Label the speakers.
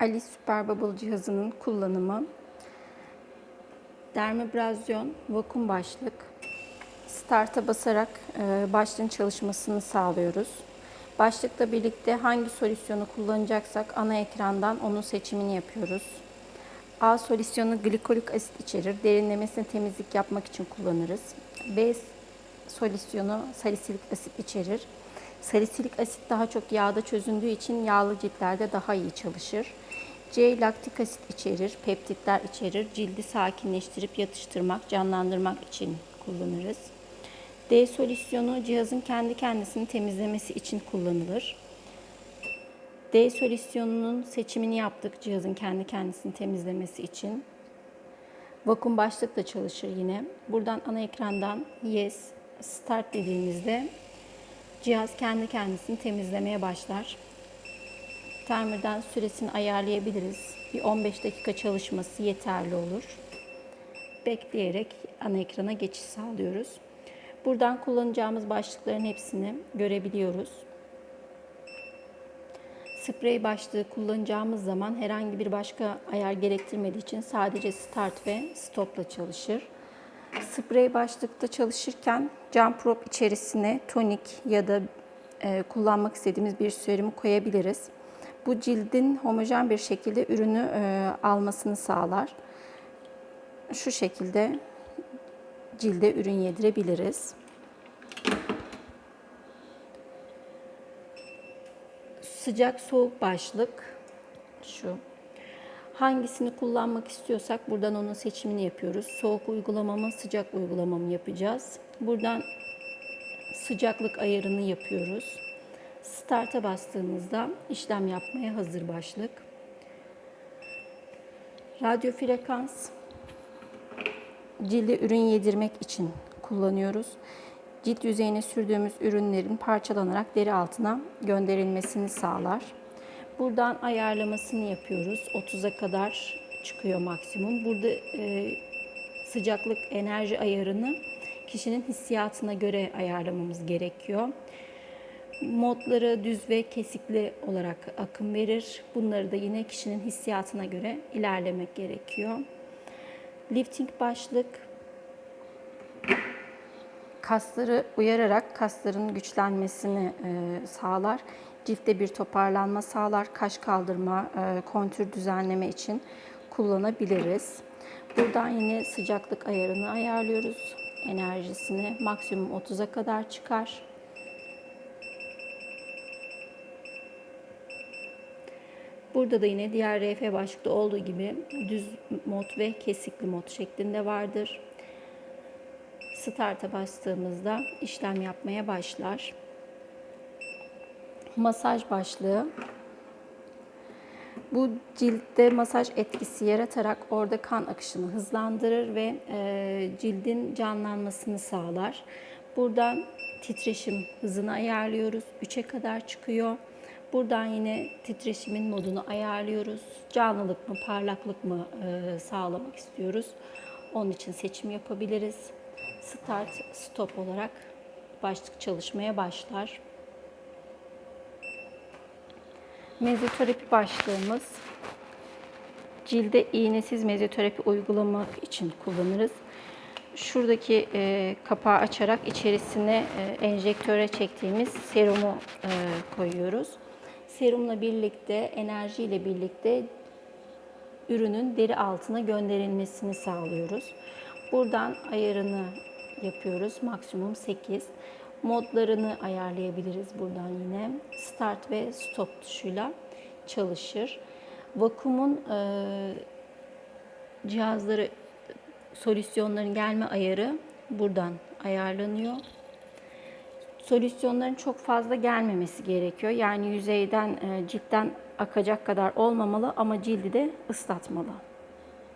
Speaker 1: Ali Super Bubble cihazının kullanımı. Dermabrazyon, vakum başlık. Start'a basarak e, başlığın çalışmasını sağlıyoruz. Başlıkla birlikte hangi solüsyonu kullanacaksak ana ekrandan onun seçimini yapıyoruz. A solüsyonu glikolik asit içerir. Derinlemesine temizlik yapmak için kullanırız. B solüsyonu salisilik asit içerir. Salisilik asit daha çok yağda çözündüğü için yağlı ciltlerde daha iyi çalışır. C laktik asit içerir, peptitler içerir. Cildi sakinleştirip yatıştırmak, canlandırmak için kullanırız. D solüsyonu cihazın kendi kendisini temizlemesi için kullanılır. D solüsyonunun seçimini yaptık cihazın kendi kendisini temizlemesi için. Vakum başlık da çalışır yine. Buradan ana ekrandan Yes, Start dediğimizde cihaz kendi kendisini temizlemeye başlar. Timer'dan süresini ayarlayabiliriz. Bir 15 dakika çalışması yeterli olur. Bekleyerek ana ekrana geçiş sağlıyoruz. Buradan kullanacağımız başlıkların hepsini görebiliyoruz. Sprey başlığı kullanacağımız zaman herhangi bir başka ayar gerektirmediği için sadece start ve stopla çalışır. Sprey başlıkta çalışırken cam prop içerisine tonik ya da e, kullanmak istediğimiz bir serumi koyabiliriz. Bu cildin homojen bir şekilde ürünü e, almasını sağlar. Şu şekilde cilde ürün yedirebiliriz. Sıcak soğuk başlık şu. Hangisini kullanmak istiyorsak buradan onun seçimini yapıyoruz. Soğuk uygulama mı, sıcak uygulama mı yapacağız? Buradan sıcaklık ayarını yapıyoruz. Start'a bastığımızda işlem yapmaya hazır başlık. Radyo frekans cilde ürün yedirmek için kullanıyoruz. Cilt yüzeyine sürdüğümüz ürünlerin parçalanarak deri altına gönderilmesini sağlar. Buradan ayarlamasını yapıyoruz. 30'a kadar çıkıyor maksimum. Burada e, sıcaklık enerji ayarını kişinin hissiyatına göre ayarlamamız gerekiyor. Modları düz ve kesikli olarak akım verir. Bunları da yine kişinin hissiyatına göre ilerlemek gerekiyor. Lifting başlık kasları uyararak kasların güçlenmesini e, sağlar. Ciltte bir toparlanma sağlar. Kaş kaldırma, e, kontür düzenleme için kullanabiliriz. Buradan yine sıcaklık ayarını ayarlıyoruz. Enerjisini maksimum 30'a kadar çıkar. Burada da yine diğer RF başlıkta olduğu gibi düz mod ve kesikli mod şeklinde vardır. Start'a bastığımızda işlem yapmaya başlar. Masaj başlığı. Bu ciltte masaj etkisi yaratarak orada kan akışını hızlandırır ve e, cildin canlanmasını sağlar. Buradan titreşim hızını ayarlıyoruz. 3'e kadar çıkıyor. Buradan yine titreşimin modunu ayarlıyoruz. Canlılık mı, parlaklık mı e, sağlamak istiyoruz. Onun için seçim yapabiliriz. Start, stop olarak başlık çalışmaya başlar. Mezoterapi başlığımız cilde iğnesiz mezoterapi uygulamak için kullanırız. Şuradaki e, kapağı açarak içerisine e, enjektöre çektiğimiz serumu e, koyuyoruz. Serumla birlikte, enerjiyle birlikte ürünün deri altına gönderilmesini sağlıyoruz. Buradan ayarını yapıyoruz. Maksimum 8. Modlarını ayarlayabiliriz buradan yine. Start ve stop tuşuyla çalışır. Vakumun e, cihazları solüsyonların gelme ayarı buradan ayarlanıyor. Solüsyonların çok fazla gelmemesi gerekiyor. Yani yüzeyden, e, akacak kadar olmamalı ama cildi de ıslatmalı.